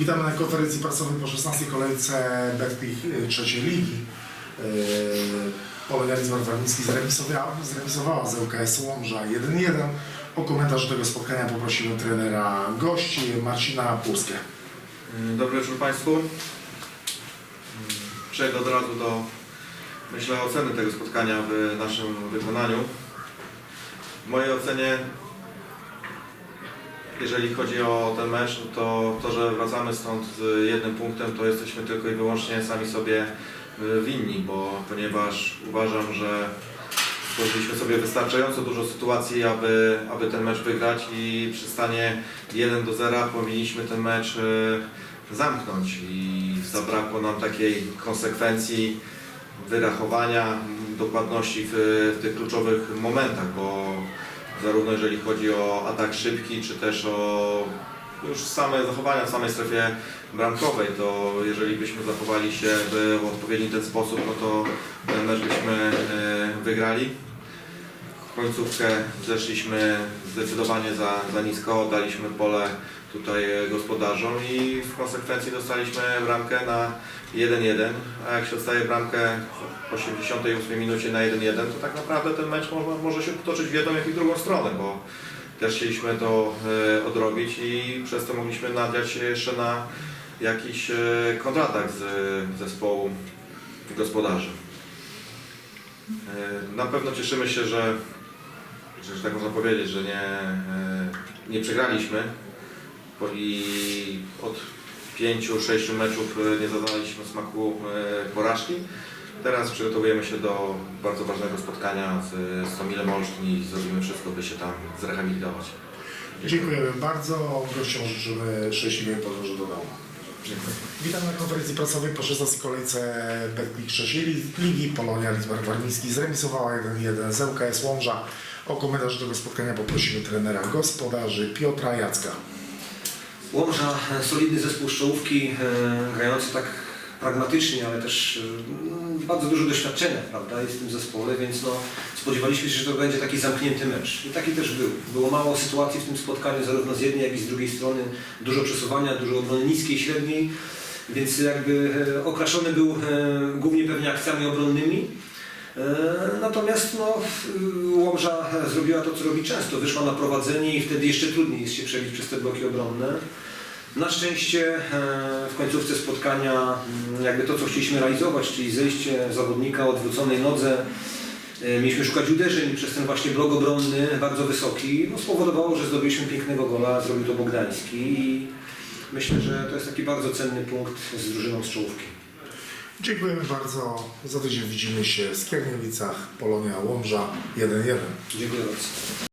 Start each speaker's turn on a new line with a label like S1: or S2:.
S1: Witamy na konferencji prasowej po 16 kolejce Betclic y, trzeciej ligi. Yy, Polonia Lizbar-Warmiński zremisowała, zremisowała z ŁKS Łomża 1-1. O komentarz tego spotkania poprosiłem trenera gości Marcina Pulskie.
S2: Dobry wieczór Państwu. Przejdę od razu do, myślę, oceny tego spotkania w naszym wykonaniu. W mojej ocenie, jeżeli chodzi o ten mecz, to to, że wracamy stąd z jednym punktem, to jesteśmy tylko i wyłącznie sami sobie y, winni, bo ponieważ uważam, że stworzyliśmy sobie wystarczająco dużo sytuacji, aby, aby ten mecz wygrać i przy stanie 1 do 0 powinniśmy ten mecz y, zamknąć. I zabrakło nam takiej konsekwencji wyrachowania, dokładności w, w tych kluczowych momentach, bo zarówno jeżeli chodzi o atak szybki, czy też o już same zachowania w samej strefie bramkowej, to jeżeli byśmy zachowali się w odpowiedni ten sposób, no to mecz byśmy e, wygrali. Końcówkę zeszliśmy zdecydowanie za, za nisko, oddaliśmy pole tutaj gospodarzom i w konsekwencji dostaliśmy bramkę na 1-1, a jak się dostaje bramkę w 88 minucie na 1-1, to tak naprawdę ten mecz może, może się potoczyć w jedną jak i drugą stronę, bo też chcieliśmy to e, odrobić i przez to mogliśmy nadziać się jeszcze na jakiś e, kontratak z zespołu gospodarzy. E, Na pewno cieszymy się, że, że, tak można powiedzieć, że nie, e, nie przegraliśmy i od pięciu, sześciu meczów e, nie zaznaliśmy smaku e, porażki. Teraz przygotowujemy się do bardzo ważnego spotkania z, z Tomilem Olsztyn i zrobimy wszystko, by się tam zrehabilitować.
S1: Dziękujemy bardzo. Gościom życzymy szczęśliwej podróży do domu. Witam na konferencji prasowej po 16 kolejce Betclic trzeciej li- ligi. Polonia Lizbar-Warmiński zremisowała 1-1 z ŁKS Łomża. O komentarz tego spotkania poprosimy trenera gospodarzy Piotra Jacka.
S3: Łomża, solidny zespół z czołówki, e, grający tak pragmatycznie, ale też e, bardzo dużo doświadczenia prawda, jest w tym zespole, więc no, spodziewaliśmy się, że to będzie taki zamknięty mecz. I taki też był. Było mało sytuacji w tym spotkaniu, zarówno z jednej, jak i z drugiej strony. Dużo przesuwania, dużo obrony niskiej, średniej, więc jakby e, okraszony był e, głównie pewnie akcjami obronnymi. Natomiast no, Łomża zrobiła to, co robi często. Wyszła na prowadzenie i wtedy jeszcze trudniej jest się przebić przez te bloki obronne. Na szczęście e, w końcówce spotkania mm, jakby to, co chcieliśmy realizować, czyli zejście zawodnika o odwróconej nodze, e, mieliśmy szukać uderzeń przez ten właśnie blok obronny, bardzo wysoki, no, spowodowało, że zdobyliśmy pięknego gola, zrobił to Bogdański i myślę, że to jest taki bardzo cenny punkt z drużyną z czołówki.
S1: Dziękujemy bardzo. Za tydzień widzimy się w Skierniewicach. Polonia Łomża 1-1.
S3: Dziękuję bardzo.